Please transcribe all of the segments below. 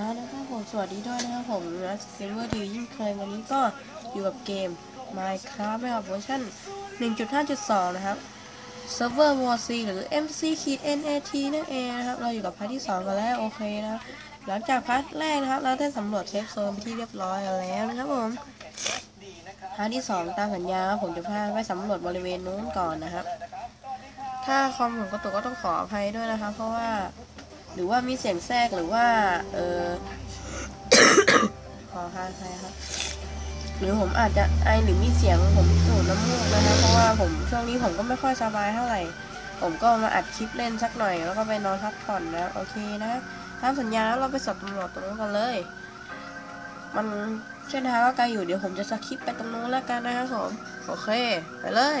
นะครับผมสวัสดีด้วยนะครับผมนะสเกมเมอร์ทียิ่งเคยวันนี้ก็อยู่กับเกม Minecraft นะครับเวอร์ชัน1.5.2 นะครับเซิร์ฟเวอร์ War C หรือ MC NAT นั่นเองนะครับ เราอยู่กับพาร์ทที่ 2 กันแล้ว โอเคนะครับ หลังจากพาร์ทแรกนะครับ เราได้สำรวจเซฟโซนไปที่เรียบร้อยแล้วนะครับผมพาร์ทที่ 2 ตามสัญญาผมจะพาไปสำรวจบริเวณนู้นก่อนนะครับ ถ้าคอมผมกระตุกก็ต้องขออภัยด้วยนะครับ เพราะว่า หรือว่ามีเสียงแทรกหรือว่า เออขออภัยครับหรือผมอาจจะไอหรือมีเสียงผมสูดน้ำมูกนะคะเพราะว่าผมช่วงนี้ผมก็ไม่ค่อยสบายเท่าไหร่ ผมก็มาอัดคลิปเล่นสักหน่อย แล้วก็ไปนอนพักผ่อนนะโอเคนะตามสัญญาแล้วเราไปสอบตำรวจตรงนู้นกันเลย มันเส้นทางก็ไกลอยู่เดี๋ยวผมจะสคริปไปตรงนู้นแล้วกันนะครับผมโอเค ไปเลย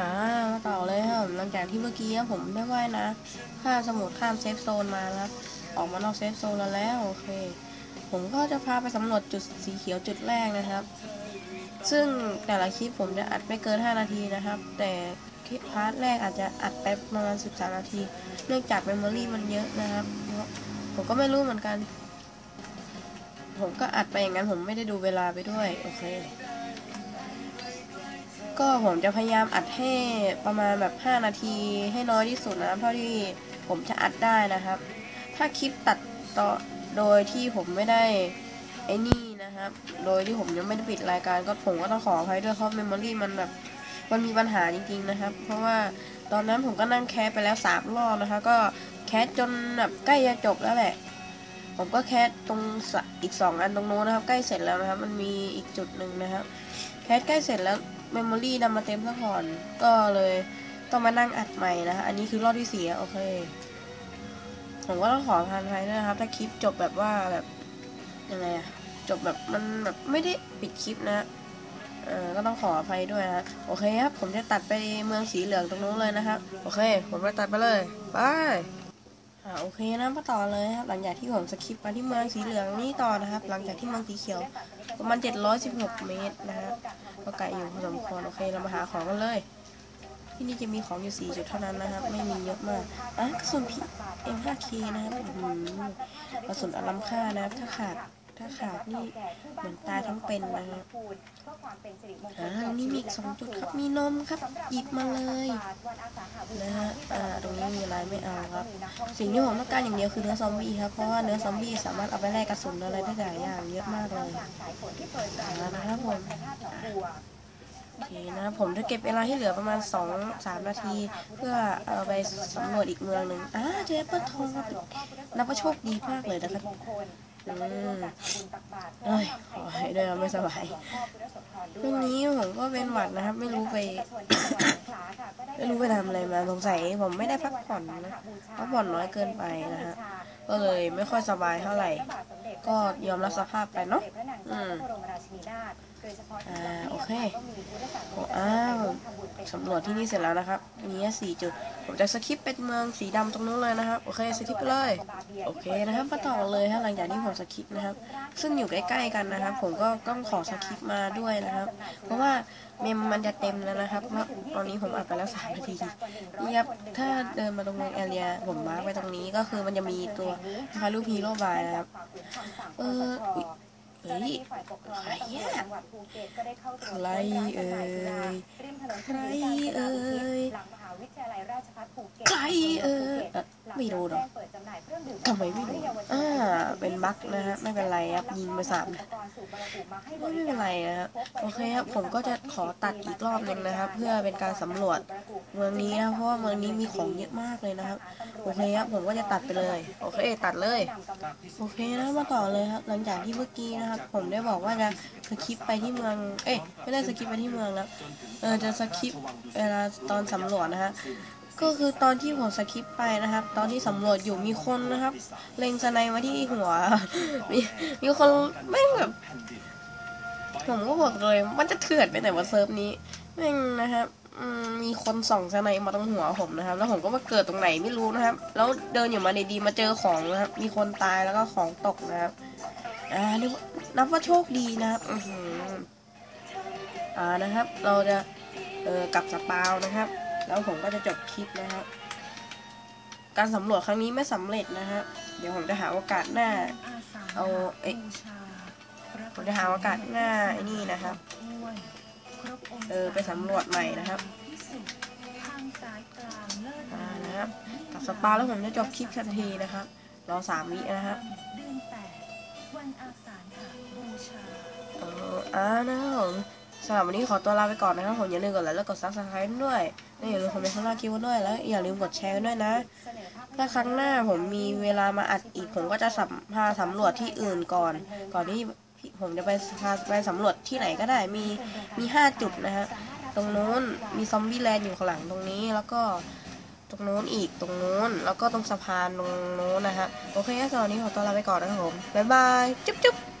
อ่ามาต่อเลยครับหลังจากที่เมื่อกี้ผมได้ว่ายนะข้ามสมุทรข้ามเซฟโซนมาแล้วออกมานอกเซฟโซนแล้วแล้วโอเค ผมก็จะพาไปสำรวจจุดสีเขียวจุดแรกนะครับ ซึ่งแต่ละคลิปผมจะอัดไม่เกิน 5 นาทีนะครับ แต่คลิปพาร์ทแรกอาจจะอัดไปประมาณ 13 นาที เนื่องจากเมมโมรี่มันเยอะนะครับ ผมก็ไม่รู้เหมือนกัน ผมก็อัดไปอย่างนั้นผมไม่ได้ดูเวลาไปด้วย โอเค ก็ผมจะพยายามอัดให้ประมาณแบบ 5 นาทีให้น้อยที่สุดนะครับ เท่าที่ผมจะอัดได้นะครับ ถ้าคลิปตัดต่อโดยที่ผมไม่ได้ไอ้นี่นะครับ โดยที่ผมยังไม่ได้ปิดรายการก็ผมก็ต้องขออภัยด้วยเพราะเมมโมรี่มันแบบมันมีปัญหาจริงๆนะครับ เพราะว่าตอนนั้นผมก็นั่งแคสไปแล้วสามรอบนะคะก็แคสจนแบบใกล้จะจบแล้วแหละ ผมก็แคสตรงอีกสองอันตรงโน้นนะครับ ใกล้เสร็จแล้วนะครับ มันมีอีกจุดหนึ่งนะครับ แคสใกล้เสร็จแล้ว เมมโมรี่นำมาเต็มซะก่อน ก็เลยต้องมานั่งอัดใหม่นะคะ อันนี้คือรอบที่สี่อะโอเค ผมก็ต้องขอทานไทยด้วยนะครับ ถ้าคลิปจบแบบว่าแบบยังไงอะจบแบบมันแบบไม่ได้ปิดคลิปนะเออก็ต้องขออภัยด้วยนะโอเคครับ ผมจะตัดไปเมืองสีเหลืองตรงนู้นเลยนะครับ โอเค ผมไปตัดไปเลยไปอ่าโอเคนะมาต่อเลยครับ หลังจากที่ผมสคิปมาที่เมืองสีเหลืองนี่ต่อนะครับ หลังจากที่เมืองสีเขียวประมาณ716 เมตรนะฮะ ก็ไกลอยู่พอสมควรโอเคเรามาหาของกันเลย ที่นี่จะมีของอยู่4จุดเท่านั้นนะครับ ไม่มีเยอะมากอะกระสุนพี M5K นะครับอืมกระสุนอลัมค่านะครับถ้าขาด ถ้าขาดนี่เหมือนตายทั้งเป็นนะครับอ่าตรงนี้มีอีกสองจุดครับ มีนมครับ หยิบมาเลยนะฮะ อ่า ตรงนี้มีอะไรไม่เอาครับ สิ่งที่ผมต้องการอย่างเดียวคือเนื้อซอมบี้ครับ เพราะว่าเนื้อซอมบี้สามารถเอาไปแลกกระสุนอะไรได้หลายอย่างเยอะมากเลยอ่านะครับผมโอเคนะผมจะเก็บเวลาที่เหลือประมาณ 2 3 นาที เพื่อเอาไปสำรวจอีกเมืองหนึ่งอ่าเจอแอปเปิลทองครับนับว่าโชคดีมากเลยนะครับ อืมเอ้ยขอให้ด้วยนะไม่สบายเรื่องนี้ผมก็เป็นหวัดนะครับ ไม่รู้ไป ไม่รู้ไปทำอะไรมาสงสัยผมไม่ได้พักผ่อนนะพักผ่อนน้อยเกินไปนะฮะก็เลยไม่ค่อยสบายเท่าไหร่ ก็ยอมรับสภาพไปเนาะอืม อ่าโอเคโอ้อ้าวสำรวจที่นี่เสร็จแล้วนะครับ มีแค่สี่จุด ผมจะสคิปเป็นเมืองสีดำตรงนู้นเลยนะครับ โอเค สคิปไปเลย โอเคนะครับมาต่อเลยฮะหลังจากที่ผมสคิปนะครับ ซึ่งอยู่ใกล้ๆกันนะครับ ผมก็ต้องขอสคิปมาด้วยนะครับ เพราะว่าเมมมันจะเต็มแล้วนะครับเพราะตอนนี้ผมอัดไปแล้วสามนาทีนี่ครับ ถ้าเดินมาตรงเมืองแอเรีย ผมมาร์กไปตรงนี้ก็คือมันจะมีตัวคารูพีโรบายนะครับ เอออุ๊ย เฮ้ยใครอะใครเอ่ยใครเอ่ยใครเอ่ยเอ่อไม่รู้หรอกทำไมไม่รู้อ่า เป็นบั๊กนะฮะ ไม่เป็นไรครับยิงไปสามไม่เป็นไรนะครับโอเคครับ ผมก็จะขอตัดอีกรอบหนึ่งนะครับ เพื่อเป็นการสำรวจเมืองนี้นะเพราะว่าเมืองนี้มีของเยอะมากเลยนะครับ โอเคครับ ผมก็จะตัดไปเลย โอเค ตัดเลย โอเคนะมาต่อเลยครับ หลังจากที่เมื่อกี้นะครับ ผมได้บอกว่าจะสคิปไปที่เมือง เอ้ย ไม่ได้สคิปไปที่เมืองแล้ว เออ จะสคิปเวลาตอนสำรวจนะฮะ ก็คือตอนที่ผมสคิปไปนะครับ ตอนที่สำรวจอยู่มีคนนะครับ เล็งสไนมาที่หัว มีมีคนแม่งแบบผมก็บอกเลย มันจะเถื่อนไปไหนวะเซิร์ฟนี้แม่งนะครับมีคนส่องสไนมาตรงหัวผมนะครับ แล้วผมก็มาเกิดตรงไหนไม่รู้นะครับ แล้วเดินอยู่มาดีๆมาเจอของนะครับ มีคนตายแล้วก็ของตกนะครับอ่านับว่าโชคดีนะครับอือหืออ่านะครับ เราจะเออกลับสปาวนะครับ แล้วผมก็จะจบคลิปนะครับการสำรวจครั้งนี้ไม่สำเร็จนะฮะเดี๋ยวผมจะหาโอกาสหน้า เอาเอ๊ะผมจะหาโอกาสหน้าไอ้นี่นะครับเออไปสำรวจใหม่นะครับอ่านะครับตัดสปาแล้วผมจะจบคลิปทันทีนะครับรอสามวินะครับเดือนแปดวันอาสาฬหบูชาเอออ่านะครับผม สำหรับวันนี้ขอตัวลาไปก่อนนะครับผมอย่าลืมกดไลค์และกดซับสไครต์ด้วยและอย่าลืมคอมเมนต์ข้างล่างคิวด้วยแล้วอย่าลืมกดแชร์ด้วยนะ ถ้าครั้งหน้าผมมีเวลามาอัดอีกผมก็จะสัมพาสำรวจที่อื่นก่อน ก่อนที่ผมจะไปพาไปสำรวจที่ไหนก็ได้มีมีห้าจุดนะฮะตรงนู้นมีซอมบี้แลนด์อยู่ข้างหลังตรงนี้แล้วก็ตรงนู้นอีกตรงนู้นแล้วก็ตรงสะพานตรงนู้นนะฮะโอเคสำหรับวันนี้ขอตัวลาไปก่อนนะครับผมบ๊ายบายจุ๊บจุ๊บ